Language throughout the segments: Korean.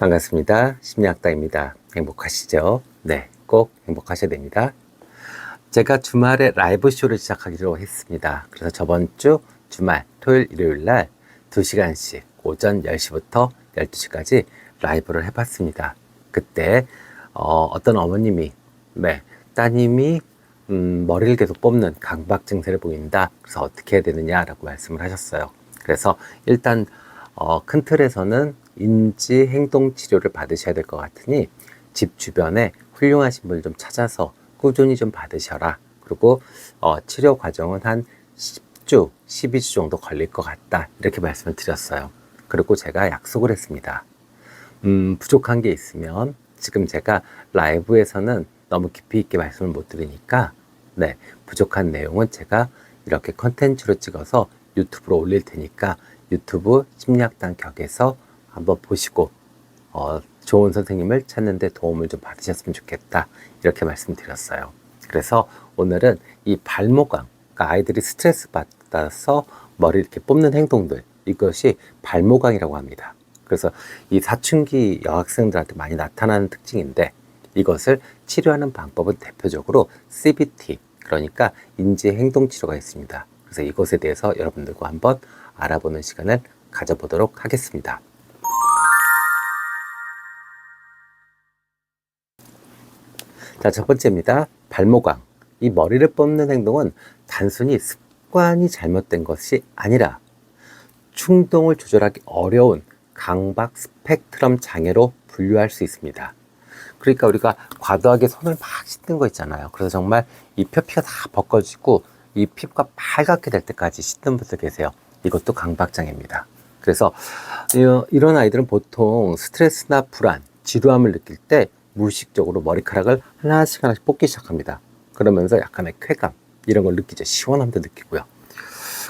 반갑습니다. 심리학다입니다. 행복하시죠? 네, 꼭 행복하셔야 됩니다. 제가 주말에 라이브 쇼를 시작하기로 했습니다. 그래서 저번 주 주말 토요일 일요일 날 2시간씩 오전 10시부터 12시까지 라이브를 해봤습니다. 그때 어, 떤 어머님이 네, 따님이 음, 머리를 계속 뽑는 강박 증세를 보인다. 그래서 어떻게 해야 되느냐라고 말씀을 하셨어요. 그래서 일단 어, 큰 틀에서는 인지 행동 치료를 받으셔야 될 것 같으니 집 주변에 훌륭하신 분을 좀 찾아서 꾸준히 좀 받으셔라. 그리고 어, 치료 과정은 한 10주, 12주 정도 걸릴 것 같다. 이렇게 말씀을 드렸어요. 그리고 제가 약속을 했습니다. 음, 부족한 게 있으면 지금 제가 라이브에서는 너무 깊이 있게 말씀을 못 드리니까 네, 부족한 내용은 제가 이렇게 컨텐츠로 찍어서 유튜브로 올릴 테니까 유튜브 심리학당 격에서 한번 보시고 어, 좋은 선생님을 찾는데 도움을 좀 받으셨으면 좋겠다 이렇게 말씀드렸어요. 그래서 오늘은 이 발모강, 그러니까 아이들이 스트레스 받아서 머리 이렇게 뽑는 행동들 이것이 발모강이라고 합니다. 그래서 이 사춘기 여학생들한테 많이 나타나는 특징인데 이것을 치료하는 방법은 대표적으로 CBT 그러니까 인지 행동 치료가 있습니다. 그래서 이것에 대해서 여러분들과 한번 알아보는 시간을 가져보도록 하겠습니다. 자, 첫 번째입니다. 발모강. 이 머리를 뽑는 행동은 단순히 습관이 잘못된 것이 아니라 충동을 조절하기 어려운 강박 스펙트럼 장애로 분류할 수 있습니다. 그러니까 우리가 과도하게 손을 막 씻는 거 있잖아요. 그래서 정말 이 표피가 다 벗겨지고 이 피부가 빨갛게 될 때까지 씻는 분들 계세요. 이것도 강박장애입니다. 그래서 이런 아이들은 보통 스트레스나 불안, 지루함을 느낄 때 무의식적으로 머리카락을 하나씩 하나씩 뽑기 시작합니다. 그러면서 약간의 쾌감 이런 걸 느끼죠. 시원함도 느끼고요.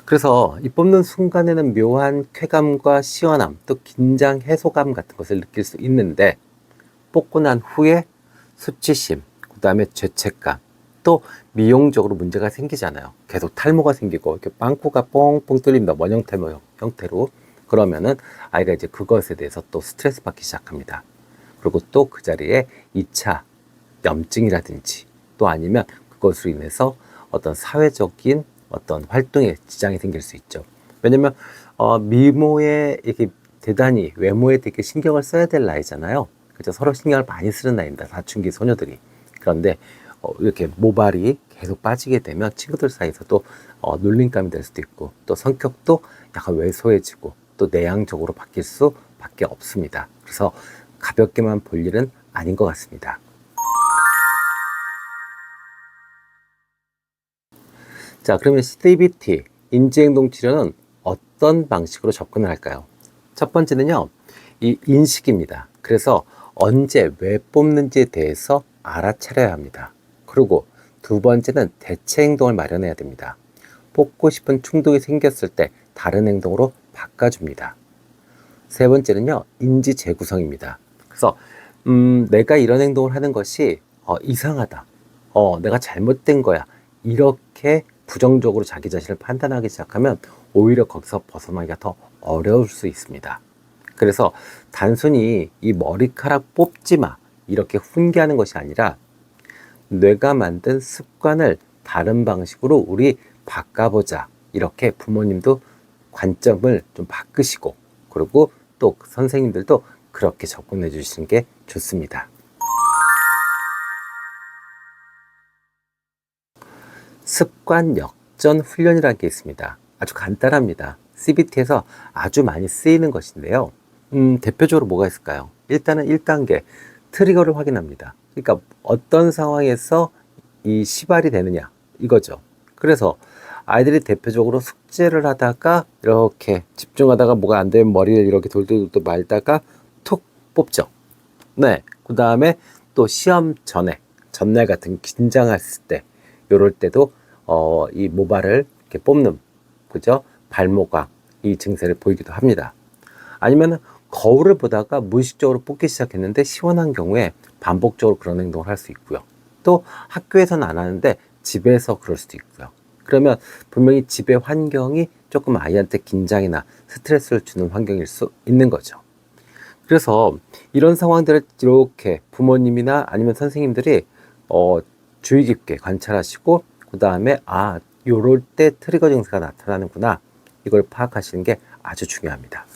그래서 이 뽑는 순간에는 묘한 쾌감과 시원함 또 긴장 해소감 같은 것을 느낄 수 있는데 뽑고 난 후에 수치심 그 다음에 죄책감 또 미용적으로 문제가 생기잖아요. 계속 탈모가 생기고 이렇게 빵꾸가 뻥뻥 뚫립니다. 원형 탈모 형태로 그러면은 아이가 이제 그것에 대해서 또 스트레스 받기 시작합니다. 그리고 또 그 자리에 2차 염증이라든지 또 아니면 그것으로 인해서 어떤 사회적인 어떤 활동에 지장이 생길 수 있죠. 왜냐면 어, 미모에 이렇게 대단히 외모에 되게 신경을 써야 될 나이잖아요. 그죠? 서로 신경을 많이 쓰는 나이입니다. 사춘기 소녀들이. 그런데 어, 이렇게 모발이 계속 빠지게 되면 친구들 사이에서도 어, 놀림감이 될 수도 있고 또 성격도 약간 왜소해지고 또 내향적으로 바뀔 수밖에 없습니다. 그래서 가볍게만 볼 일은 아닌 것 같습니다. 자, 그러면 CBT, 인지행동 치료는 어떤 방식으로 접근을 할까요? 첫 번째는요, 이 인식입니다. 그래서 언제 왜 뽑는지에 대해서 알아차려야 합니다. 그리고 두 번째는 대체 행동을 마련해야 됩니다. 뽑고 싶은 충동이 생겼을 때 다른 행동으로 바꿔줍니다. 세 번째는요, 인지 재구성입니다. 그래서 음, 내가 이런 행동을 하는 것이 어, 이상하다. 어, 내가 잘못된 거야. 이렇게 부정적으로 자기 자신을 판단하기 시작하면 오히려 거기서 벗어나기가 더 어려울 수 있습니다. 그래서 단순히 이 머리카락 뽑지 마. 이렇게 훈계하는 것이 아니라 뇌가 만든 습관을 다른 방식으로 우리 바꿔보자. 이렇게 부모님도 관점을 좀 바꾸시고 그리고 또 선생님들도 그렇게 접근해 주시는 게 좋습니다. 습관 역전 훈련이라는 게 있습니다. 아주 간단합니다. CBT에서 아주 많이 쓰이는 것인데요. 음, 대표적으로 뭐가 있을까요? 일단은 1단계 트리거를 확인합니다. 그러니까 어떤 상황에서 이 시발이 되느냐 이거죠. 그래서 아이들이 대표적으로 숙제를 하다가 이렇게 집중하다가 뭐가 안 되면 머리를 이렇게 돌돌돌 말다가 툭 뽑죠. 네. 그 다음에 또 시험 전에 전날 같은 긴장했을 때 요럴 때도 어, 이 모발을 이렇게 뽑는 그죠? 발모각 이 증세를 보이기도 합니다. 아니면은 거울을 보다가 무의식적으로 뽑기 시작했는데 시원한 경우에 반복적으로 그런 행동을 할 수 있고요. 또 학교에서는 안 하는데 집에서 그럴 수도 있고요. 그러면 분명히 집의 환경이 조금 아이한테 긴장이나 스트레스를 주는 환경일 수 있는 거죠. 그래서 이런 상황들을 이렇게 부모님이나 아니면 선생님들이 어, 주의 깊게 관찰하시고 그 다음에 아 요럴 때 트리거 증세가 나타나는구나 이걸 파악하시는 게 아주 중요합니다.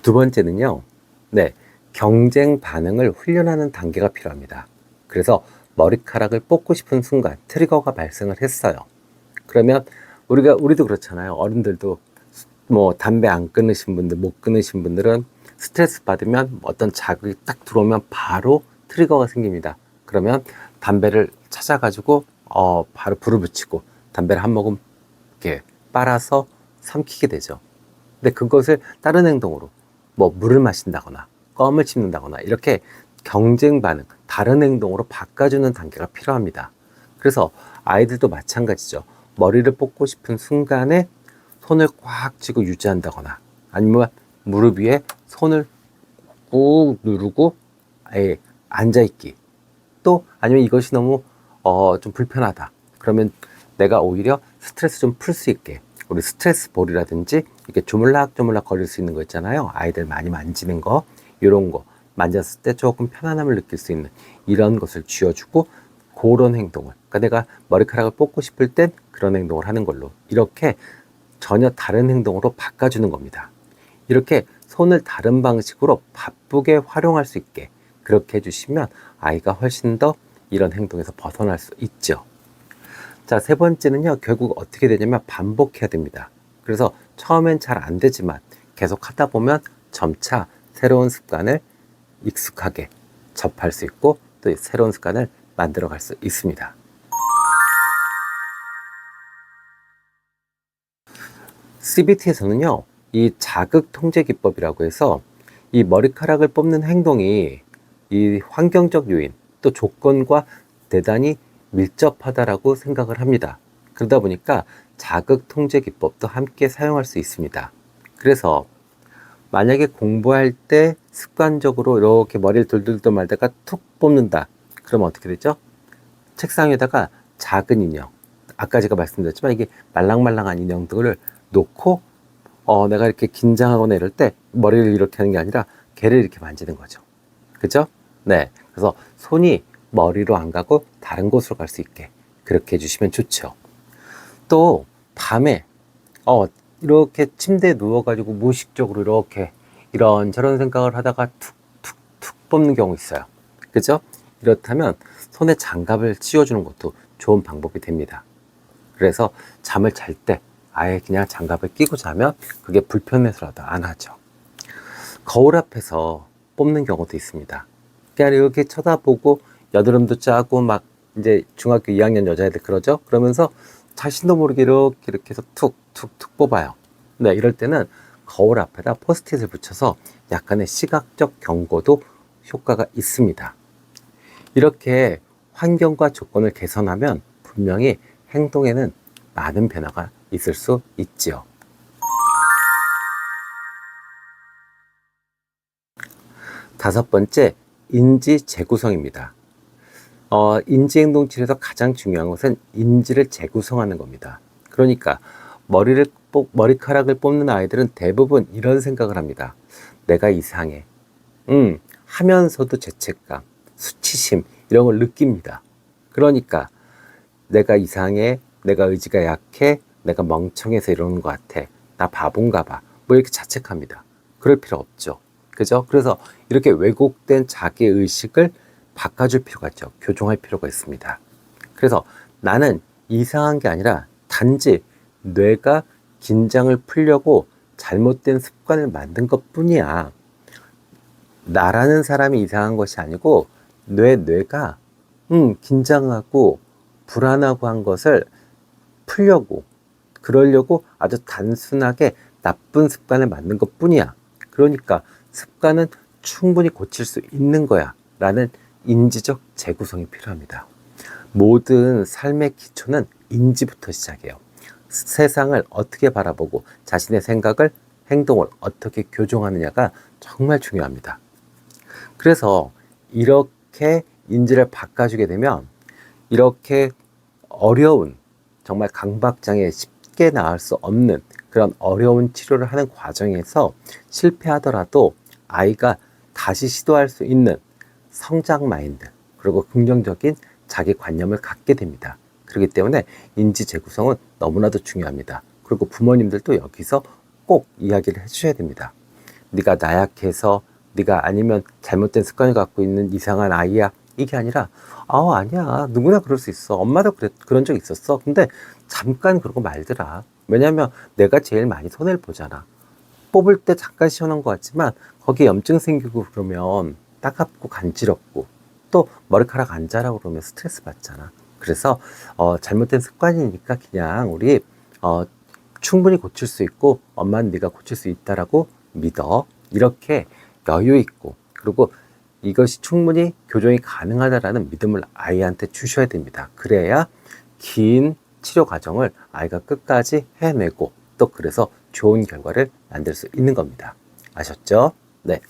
두 번째는요, 네 경쟁 반응을 훈련하는 단계가 필요합니다. 그래서 머리카락을 뽑고 싶은 순간 트리거가 발생을 했어요. 그러면 우리가 우리도 그렇잖아요. 어른들도 뭐 담배 안 끊으신 분들, 못 끊으신 분들은 스트레스 받으면 어떤 자극이 딱 들어오면 바로 트리거가 생깁니다. 그러면 담배를 찾아가지고 어 바로 불을 붙이고 담배를 한 모금 이렇게 빨아서 삼키게 되죠. 근데 그것을 다른 행동으로 뭐 물을 마신다거나 껌을 씹는다거나 이렇게 경쟁 반응, 다른 행동으로 바꿔주는 단계가 필요합니다. 그래서 아이들도 마찬가지죠. 머리를 뽑고 싶은 순간에 손을 꽉 쥐고 유지한다거나 아니면 무릎 위에 손을 꾹 누르고 아예 앉아 있기. 또 아니면 이것이 너무 어, 좀 불편하다. 그러면 내가 오히려 스트레스 좀 풀 수 있게 우리 스트레스 볼이라든지 이렇게 조물락조물락 거릴 수 있는 거 있잖아요. 아이들 많이 만지는 거 이런 거. 만졌을 때 조금 편안함을 느낄 수 있는 이런 것을 쥐어주고 그런 행동을. 그러니까 내가 머리카락을 뽑고 싶을 땐 그런 행동을 하는 걸로. 이렇게 전혀 다른 행동으로 바꿔주는 겁니다. 이렇게 손을 다른 방식으로 바쁘게 활용할 수 있게 그렇게 해주시면 아이가 훨씬 더 이런 행동에서 벗어날 수 있죠. 자, 세 번째는요, 결국 어떻게 되냐면 반복해야 됩니다. 그래서 처음엔 잘 안 되지만 계속 하다 보면 점차 새로운 습관을 익숙하게 접할 수 있고 또 새로운 습관을 만들어 갈 수 있습니다. CBT에서는요, 이 자극 통제 기법이라고 해서 이 머리카락을 뽑는 행동이 이 환경적 요인 또 조건과 대단히 밀접하다라고 생각을 합니다. 그러다 보니까 자극 통제 기법도 함께 사용할 수 있습니다. 그래서 만약에 공부할 때 습관적으로 이렇게 머리를 돌돌돌 말다가 툭 뽑는다. 그러면 어떻게 되죠? 책상 위에다가 작은 인형. 아까 제가 말씀드렸지만 이게 말랑말랑한 인형들을 놓고 어, 내가 이렇게 긴장하거나 이럴 때 머리를 이렇게 하는 게 아니라 개를 이렇게 만지는 거죠. 그죠? 네. 그래서 손이 머리로 안 가고 다른 곳으로 갈 수 있게 그렇게 해주시면 좋죠. 또 밤에 어, 이렇게 침대에 누워가지고 무의식적으로 이렇게 이런 저런 생각을 하다가 툭툭툭 뽑는 경우 있어요. 그죠? 이렇다면 손에 장갑을 씌워주는 것도 좋은 방법이 됩니다. 그래서 잠을 잘 때 아예 그냥 장갑을 끼고 자면 그게 불편해서라도 안 하죠. 거울 앞에서 뽑는 경우도 있습니다. 그냥 이렇게 쳐다보고 여드름도 짜고 막 이제 중학교 2학년 여자애들 그러죠? 그러면서 자신도 모르게 이렇게 이렇게 해서 툭툭툭 뽑아요. 네, 이럴 때는 거울 앞에다 포스트잇을 붙여서 약간의 시각적 경고도 효과가 있습니다. 이렇게 환경과 조건을 개선하면 분명히 행동에는 많은 변화가 있을 수 있지요. 다섯 번째, 인지 재구성입니다. 어, 인지행동치료에서 가장 중요한 것은 인지를 재구성하는 겁니다. 그러니까 머리를 뽑, 머리카락을 뽑는 아이들은 대부분 이런 생각을 합니다. 내가 이상해. 음, 하면서도 죄책감, 수치심 이런 걸 느낍니다. 그러니까 내가 이상해, 내가 의지가 약해, 내가 멍청해서 이러는 것 같아. 나 바본가 봐. 뭐 이렇게 자책합니다. 그럴 필요 없죠. 그죠? 그래서 이렇게 왜곡된 자기 의식을 바꿔줄 필요가 있죠. 교정할 필요가 있습니다. 그래서 나는 이상한 게 아니라 단지 뇌가 긴장을 풀려고 잘못된 습관을 만든 것 뿐이야. 나라는 사람이 이상한 것이 아니고 뇌, 뇌가, 음, 긴장하고 불안하고 한 것을 풀려고, 그러려고 아주 단순하게 나쁜 습관을 만든 것 뿐이야. 그러니까 습관은 충분히 고칠 수 있는 거야. 라는 인지적 재구성이 필요합니다. 모든 삶의 기초는 인지부터 시작해요. 세상을 어떻게 바라보고 자신의 생각을 행동을 어떻게 교정하느냐가 정말 중요합니다. 그래서 이렇게 인지를 바꿔주게 되면 이렇게 어려운 정말 강박장애 쉽 게 나을 수 없는 그런 어려운 치료를 하는 과정에서 실패하더라도 아이가 다시 시도할 수 있는 성장 마인드 그리고 긍정적인 자기 관념을 갖게 됩니다. 그렇기 때문에 인지 재구성은 너무나도 중요합니다. 그리고 부모님들도 여기서 꼭 이야기를 해주셔야 됩니다. 네가 나약해서 네가 아니면 잘못된 습관을 갖고 있는 이상한 아이야 이게 아니라 아 아니야 누구나 그럴 수 있어 엄마도 그랬, 그런 적 있었어 근데 잠깐 그러고 말더라. 왜냐면 내가 제일 많이 손해를 보잖아. 뽑을 때 잠깐 시원한 것 같지만 거기에 염증 생기고 그러면 따갑고 간지럽고 또 머리카락 안 자라고 그러면 스트레스 받잖아. 그래서 어, 잘못된 습관이니까 그냥 우리 어, 충분히 고칠 수 있고 엄마는 네가 고칠 수 있다라고 믿어. 이렇게 여유 있고 그리고 이것이 충분히 교정이 가능하다라는 믿음을 아이한테 주셔야 됩니다. 그래야 긴 치료 과정을 아이가 끝까지 해내고 또 그래서 좋은 결과를 만들 수 있는 겁니다. 아셨죠? 네.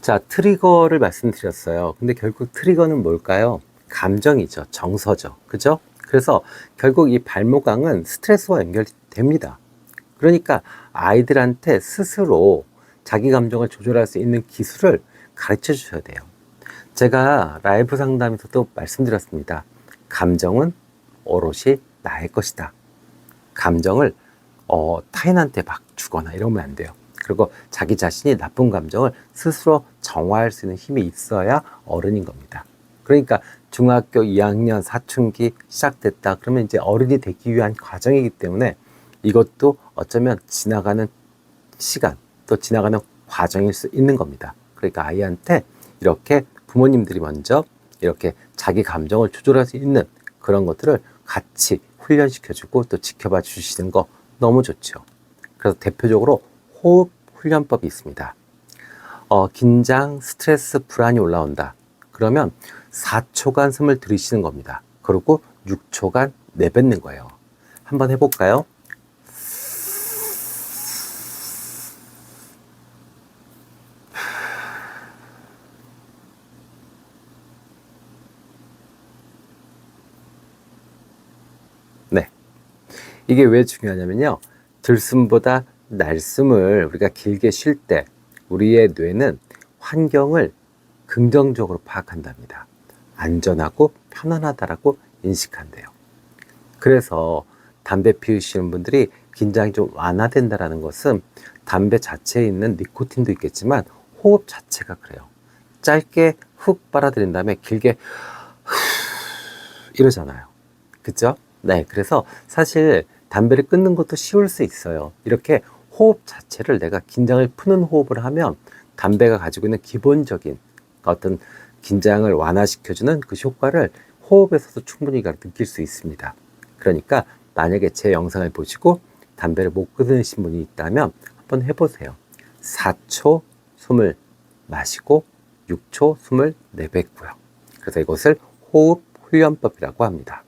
자, 트리거를 말씀드렸어요. 근데 결국 트리거는 뭘까요? 감정이죠. 정서죠. 그죠? 그래서 결국 이 발목왕은 스트레스와 연결됩니다. 그러니까 아이들한테 스스로 자기 감정을 조절할 수 있는 기술을 가르쳐 주셔야 돼요. 제가 라이브 상담에서 도 말씀드렸습니다. 감정은 오롯이 나의 것이다. 감정을 어, 타인한테 막 주거나 이러면 안 돼요. 그리고 자기 자신이 나쁜 감정을 스스로 정화할 수 있는 힘이 있어야 어른인 겁니다. 그러니까 중학교 2학년 사춘기 시작됐다. 그러면 이제 어른이 되기 위한 과정이기 때문에 이것도 어쩌면 지나가는 시간 또 지나가는 과정일 수 있는 겁니다. 그러니까 아이한테 이렇게 부모님들이 먼저 이렇게 자기 감정을 조절할 수 있는 그런 것들을 같이 훈련시켜주고 또 지켜봐 주시는 거 너무 좋죠. 그래서 대표적으로 호흡 훈련법이 있습니다. 어, 긴장, 스트레스, 불안이 올라온다. 그러면 4초간 숨을 들이쉬는 겁니다. 그리고 6초간 내뱉는 거예요. 한번 해볼까요? 네. 이게 왜 중요하냐면요. 들숨보다 날숨을 우리가 길게 쉴 때 우리의 뇌는 환경을 긍정적으로 파악한답니다. 안전하고 편안하다라고 인식한대요. 그래서 담배 피우시는 분들이 긴장이 좀 완화된다라는 것은 담배 자체에 있는 니코틴도 있겠지만 호흡 자체가 그래요. 짧게 훅 빨아들인 다음에 길게 이러잖아요. 그죠? 네. 그래서 사실 담배를 끊는 것도 쉬울 수 있어요. 이렇게 호흡 자체를 내가 긴장을 푸는 호흡을 하면 담배가 가지고 있는 기본적인 어떤 긴장을 완화시켜주는 그 효과를 호흡에서도 충분히 느낄 수 있습니다. 그러니까 만약에 제 영상을 보시고 담배를 못 끊으신 분이 있다면 한번 해보세요. 4초 숨을 마시고 6초 숨을 내뱉고요. 그래서 이것을 호흡 훈련법이라고 합니다.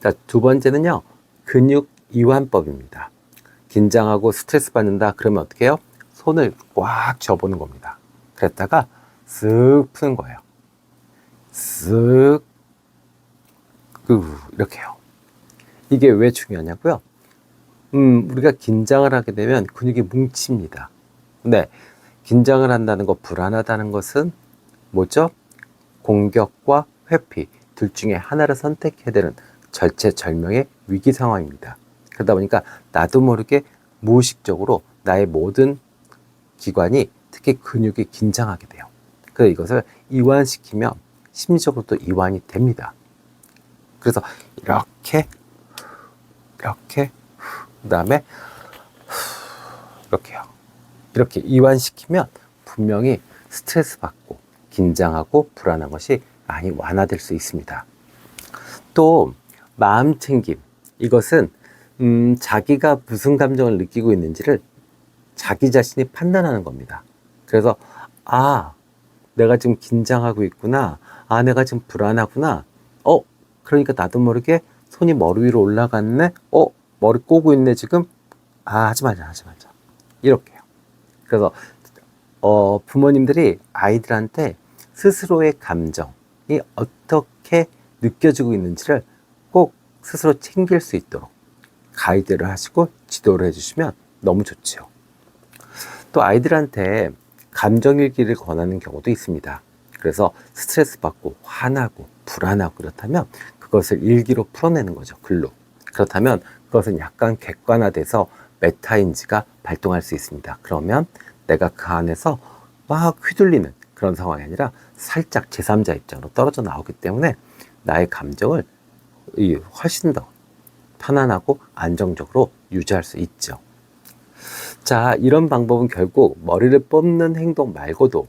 자, 두 번째는요, 근육 이완법입니다. 긴장하고 스트레스 받는다 그러면 어떻게 해요? 손을 꽉 쥐어보는 겁니다. 그랬다가 쓱 푸는 거예요. 쓱, 그, 이렇게 요 이게 왜 중요하냐고요? 음, 우리가 긴장을 하게 되면 근육이 뭉칩니다. 근데 긴장을 한다는 거 불안하다는 것은 뭐죠? 공격과 회피 둘 중에 하나를 선택해야 되는 절체절명의 위기 상황입니다. 그러다 보니까 나도 모르게 무의식적으로 나의 모든 기관이 특히 근육이 긴장하게 돼요. 그래서 이것을 이완시키면 심리적으로도 이완이 됩니다. 그래서 이렇게 이렇게 그 다음에 이렇게요. 이렇게 이완시키면 분명히 스트레스 받고 긴장하고 불안한 것이 많이 완화될 수 있습니다. 또 마음 챙김 이것은 음, 자기가 무슨 감정을 느끼고 있는지를 자기 자신이 판단하는 겁니다. 그래서 아 내가 지금 긴장하고 있구나. 아 내가 지금 불안하구나. 어 그러니까 나도 모르게 손이 머리 위로 올라갔네. 어 머리 꼬고 있네 지금. 아 하지 말자 하지 말자. 이렇게요. 그래서 어, 부모님들이 아이들한테 스스로의 감정이 어떻게 느껴지고 있는지를 꼭 스스로 챙길 수 있도록 가이드를 하시고 지도를 해주시면 너무 좋지요. 또 아이들한테 감정일기를 권하는 경우도 있습니다. 그래서 스트레스 받고 화나고 불안하고 그렇다면 그것을 일기로 풀어내는 거죠. 글로. 그렇다면 그것은 약간 객관화돼서 메타인지가 발동할 수 있습니다. 그러면 내가 그 안에서 막 휘둘리는 그런 상황이 아니라 살짝 제3자 입장으로 떨어져 나오기 때문에 나의 감정을 이 훨씬 더 편안하고 안정적으로 유지할 수 있죠. 자, 이런 방법은 결국 머리를 뽑는 행동 말고도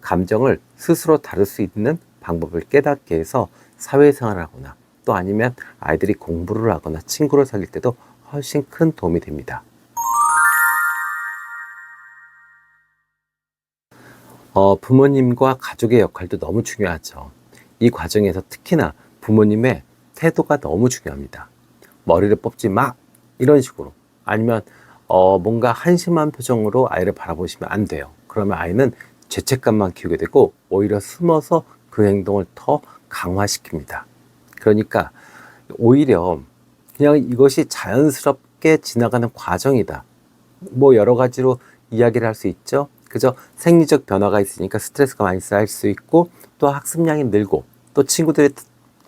감정을 스스로 다룰 수 있는 방법을 깨닫게 해서 사회생활을 하거나 또 아니면 아이들이 공부를 하거나 친구를 사귈 때도 훨씬 큰 도움이 됩니다. 어, 부모님과 가족의 역할도 너무 중요하죠. 이 과정에서 특히나 부모님의 태도가 너무 중요합니다. 머리를 뽑지 마! 이런 식으로. 아니면, 어, 뭔가 한심한 표정으로 아이를 바라보시면 안 돼요. 그러면 아이는 죄책감만 키우게 되고 오히려 숨어서 그 행동을 더 강화시킵니다. 그러니까 오히려 그냥 이것이 자연스럽게 지나가는 과정이다. 뭐 여러 가지로 이야기를 할 수 있죠. 그죠? 생리적 변화가 있으니까 스트레스가 많이 쌓일 수 있고 또 학습량이 늘고 또 친구들의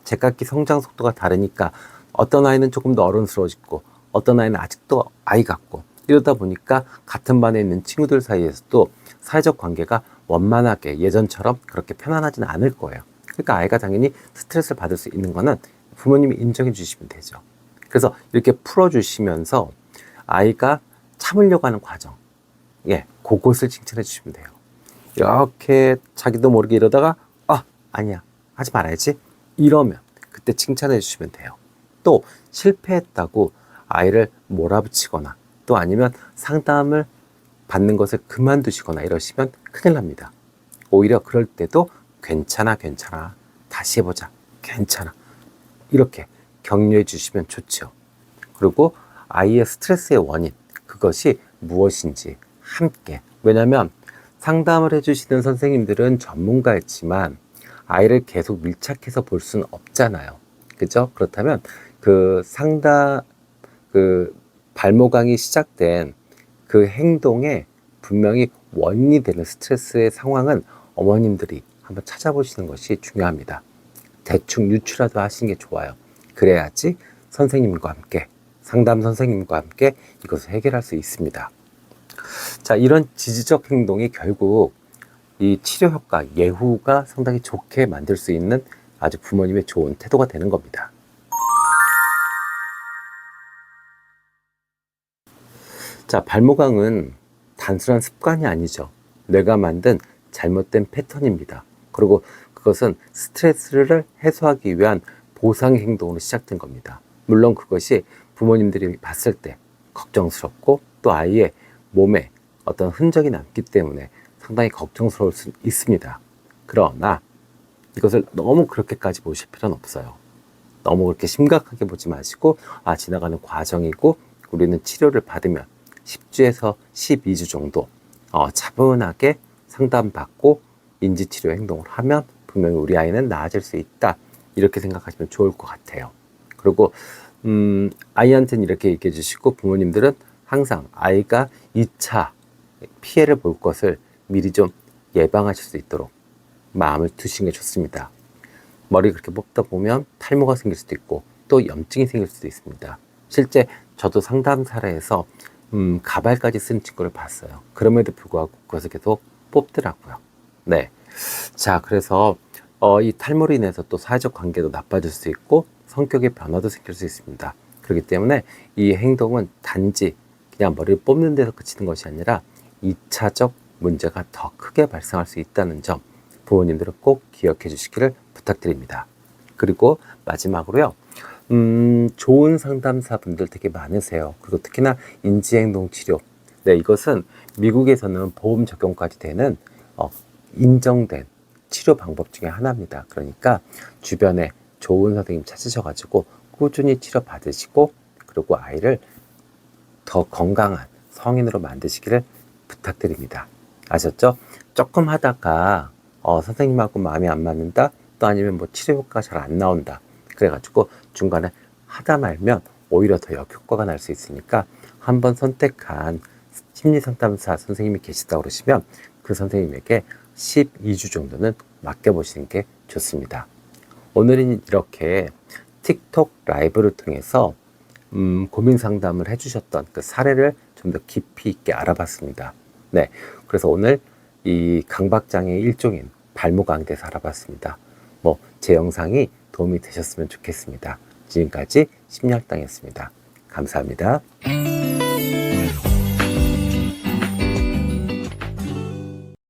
제각기 성장 속도가 다르니까 어떤 아이는 조금 더 어른스러워지고 어떤 아이는 아직도 아이 같고 이러다 보니까 같은 반에 있는 친구들 사이에서도 사회적 관계가 원만하게 예전처럼 그렇게 편안하지는 않을 거예요. 그러니까 아이가 당연히 스트레스를 받을 수 있는 거는 부모님이 인정해 주시면 되죠. 그래서 이렇게 풀어주시면서 아이가 참으려고 하는 과정, 예, 그것을 칭찬해 주시면 돼요. 이렇게 자기도 모르게 이러다가, 아, 아니야, 하지 말아야지. 이러면 그때 칭찬해 주시면 돼요. 또 실패했다고 아이를 몰아붙이거나 또 아니면 상담을 받는 것을 그만두시거나 이러시면 큰일 납니다. 오히려 그럴 때도 괜찮아, 괜찮아. 다시 해보자. 괜찮아. 이렇게 격려해 주시면 좋죠. 그리고 아이의 스트레스의 원인, 그것이 무엇인지 함께. 왜냐하면 상담을 해주시는 선생님들은 전문가였지만 아이를 계속 밀착해서 볼 수는 없잖아요. 그죠? 그렇다면 그 상담, 그 발모강이 시작된 그 행동에 분명히 원인이 되는 스트레스의 상황은 어머님들이 한번 찾아보시는 것이 중요합니다. 대충 유추라도 하시는 게 좋아요. 그래야지 선생님과 함께, 상담 선생님과 함께 이것을 해결할 수 있습니다. 자, 이런 지지적 행동이 결국 이 치료 효과, 예후가 상당히 좋게 만들 수 있는 아주 부모님의 좋은 태도가 되는 겁니다. 자, 발모강은 단순한 습관이 아니죠. 뇌가 만든 잘못된 패턴입니다. 그리고 그것은 스트레스를 해소하기 위한 보상 행동으로 시작된 겁니다. 물론 그것이 부모님들이 봤을 때 걱정스럽고 또 아이의 몸에 어떤 흔적이 남기 때문에 상당히 걱정스러울 수 있습니다. 그러나 이것을 너무 그렇게까지 보실 필요는 없어요. 너무 그렇게 심각하게 보지 마시고 아 지나가는 과정이고 우리는 치료를 받으면 10주에서 12주 정도 어, 차분하게 상담받고 인지치료 행동을 하면 분명히 우리 아이는 나아질 수 있다. 이렇게 생각하시면 좋을 것 같아요. 그리고 음, 아이한테는 이렇게 얘기해 주시고 부모님들은 항상 아이가 2차 피해를 볼 것을 미리 좀 예방하실 수 있도록 마음을 두시는 게 좋습니다. 머리 그렇게 뽑다 보면 탈모가 생길 수도 있고 또 염증이 생길 수도 있습니다. 실제 저도 상담 사례에서 음, 가발까지 쓴 친구를 봤어요. 그럼에도 불구하고 그것을 계속 뽑더라고요. 네. 자, 그래서 어, 이 탈모로 인해서 또 사회적 관계도 나빠질 수 있고 성격의 변화도 생길 수 있습니다. 그렇기 때문에 이 행동은 단지 그냥 머리를 뽑는 데서 그치는 것이 아니라 2차적 문제가 더 크게 발생할 수 있다는 점 부모님들은 꼭 기억해 주시기를 부탁드립니다. 그리고 마지막으로요. 음, 좋은 상담사분들 되게 많으세요. 그리고 특히나 인지행동 치료. 네, 이것은 미국에서는 보험 적용까지 되는 어, 인정된 치료 방법 중에 하나입니다. 그러니까 주변에 좋은 선생님 찾으셔가지고 꾸준히 치료 받으시고 그리고 아이를 더 건강한 성인으로 만드시기를 부탁드립니다. 아셨죠? 조금 하다가 어, 선생님하고 마음이 안 맞는다 또 아니면 뭐 치료 효과가 잘 안 나온다 그래가지고 중간에 하다 말면 오히려 더 역효과가 날 수 있으니까 한번 선택한 심리상담사 선생님이 계시다고 그러시면 그 선생님에게 12주 정도는 맡겨보시는 게 좋습니다. 오늘은 이렇게 틱톡 라이브를 통해서 음, 고민 상담을 해주셨던 그 사례를 좀 더 깊이 있게 알아봤습니다. 네. 그래서 오늘 이 강박장애의 일종인 발목암에 대해서 알아봤습니다. 뭐, 제 영상이 도움이 되셨으면 좋겠습니다. 지금까지 심리학당이었습니다. 감사합니다.